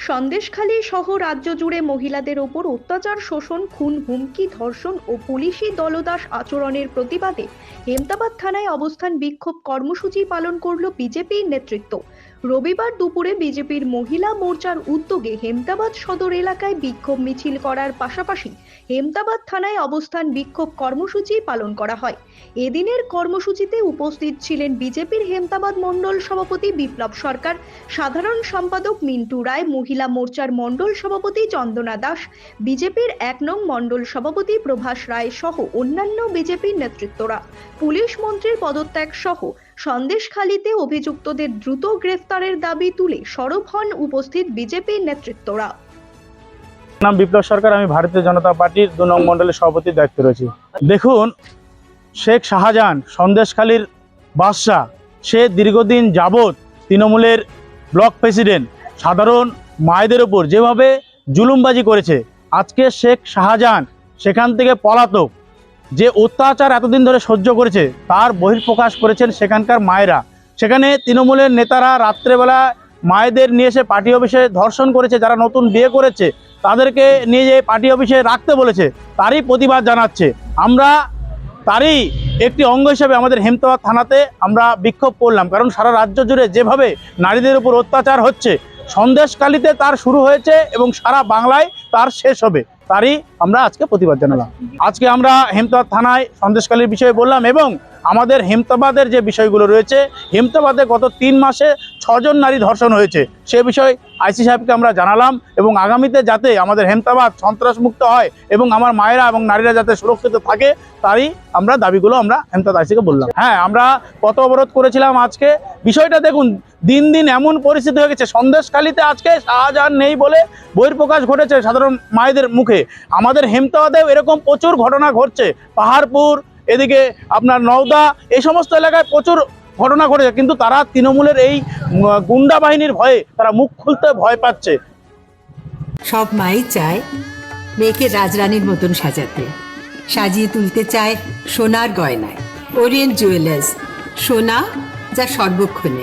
সন্দেশখালী সহ রাজ্য জুড়ে মহিলাদের ওপর অত্যাচার, শোষণ, খুন, হুমকি, ধর্ষণ ও পুলিশি দলদাস আচরণের প্রতিবাদে হেমতাবাদ থানায় অবস্থান বিক্ষোভ কর্মসূচি পালন করল বিজেপির নেতৃত্ব। রবিবার দুপুরে বিজেপির মহিলা মোর্চার উদ্যোগে হেমতাবাদ সদর এলাকায় বিক্ষোভ মিছিল করার পাশাপাশি হেমতাবাদ থানায় অবস্থান বিক্ষোভ কর্মসূচি পালন করা হয়। এদিনের কর্মসূচিতে উপস্থিত ছিলেন বিজেপির হেমতাবাদ মণ্ডল সভাপতি বিপ্লব সরকার, সাধারণ সম্পাদক মিন্টু রায়, মহিলা মোর্চার মণ্ডল সভাপতি চন্দনা দাস, বিজেপির এক নং মণ্ডল সভাপতি প্রভাস রায় সহ অন্যান্য বিজেপির নেতৃত্বরা। পুলিশ মন্ত্রীর পদত্যাগ সহ সন্দেশখালীতে অভিযুক্তদের দ্রুত গ্রেফতারের দাবি তুলে সরব হন উপস্থিত বিজেপির নেতৃত্বরা। নাম বিপ্লব সরকার, আমি ভারতীয় জনতা পার্টির দু নং মণ্ডলের সভাপতির দায়িত্বে রয়েছি। দেখুন, শেখ শাহজাহান সন্দেশখালীর বাদশাহ, সে দীর্ঘদিন যাবৎ তৃণমূলের ব্লক প্রেসিডেন্ট, সাধারণ মায়েদের ওপর যেভাবে জুলুমবাজি করেছে, আজকে শেখ শাহজাহান সেখান থেকে পলাতক যে অত্যাচার এতদিন ধরে সহ্য করেছে, তার বহিঃপ্রকাশ করেছেন সেখানকার মায়েরা। সেখানে তৃণমূলের নেতারা রাত্রেবেলা মায়েদের নিয়ে এসে পার্টি অফিসে ধর্ষণ করেছে, যারা নতুন বিয়ে করেছে, তাদেরকে নিয়ে যে পার্টি অফিসে রাখতে বলেছে, তারই প্রতিবাদ জানাচ্ছে। আমরা তারই একটি অঙ্গ হিসেবে আমাদের হেমতাবাদ থানাতে আমরা বিক্ষোভ করলাম, কারণ সারা রাজ্য জুড়ে যেভাবে নারীদের উপর অত্যাচার হচ্ছে, সন্দেশকালীতে তার শুরু হয়েছে এবং সারা বাংলায় তার শেষ হবে। তারই আমরা আজকে প্রতিবাদ জানালাম। আজকে আমরা হেমতার থানায় সন্দেশকালীর বিষয়ে বললাম এবং আমাদের হেমতাবাদের যে বিষয়গুলো রয়েছে, হেমতাবাদে গত তিন মাসে ছজন নারী ধর্ষণ হয়েছে। সে বিষয়ে আইসি সাহেবকে আমরা জানালাম এবং আগামীতে যাতে আমাদের হেমতাবাদ সন্ত্রাসমুক্ত হয় এবং আমার মায়েরা এবং নারীরা যাতে সুরক্ষিত থাকে, তারই আমরা দাবিগুলো আমরা হেমতাদ আইসিকে বললাম। হ্যাঁ আমরা কত অবরোধ করেছিলাম আজকে। বিষয়টা দেখুন, দিন দিন এমন পরিস্থিতি হয়ে গেছে। সন্দেশখালীতে আজকে শাহজাহান নেই বলে বহির্প্রকাশ ঘটেছে সাধারণ মায়েদের মুখে। আমাদের হেমতাবাদেও এরকম প্রচুর ঘটনা ঘটছে। পাহাড়পুর এদিকে আপনার নওদা, এই সমস্ত এলাকায় প্রচুর ঘটনা ঘটেছে, কিন্তু তারা তৃণমূলের এই গুন্ডা বাহিনীর ভয়ে তারা মুখ খুলতে ভয় পাচ্ছে। সব মাই চায় মেয়েকে রাজরানীর মতন সাজাতে। সাজিয়ে তুলতে চায় সোনার গয়নায়। ওরিয়েন্ট জুয়েলার্স, সোনা যা সর্বক্ষণে।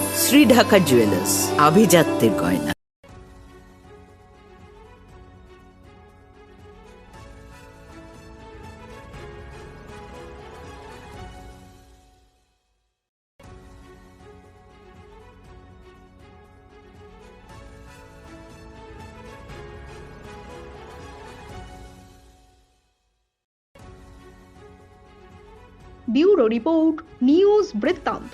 শ্রী ঢাকা জুয়েলার্স আভিজাত্যের গয়না। ব্যুরো রিপোর্ট নিউজ বৃত্তান্ত।